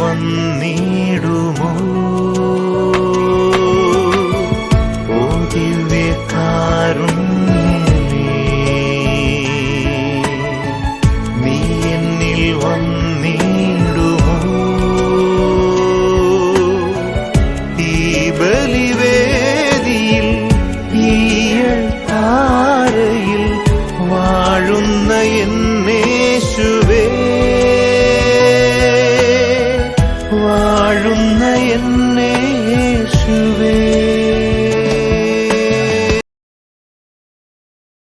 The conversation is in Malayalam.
വന്നിടുമോ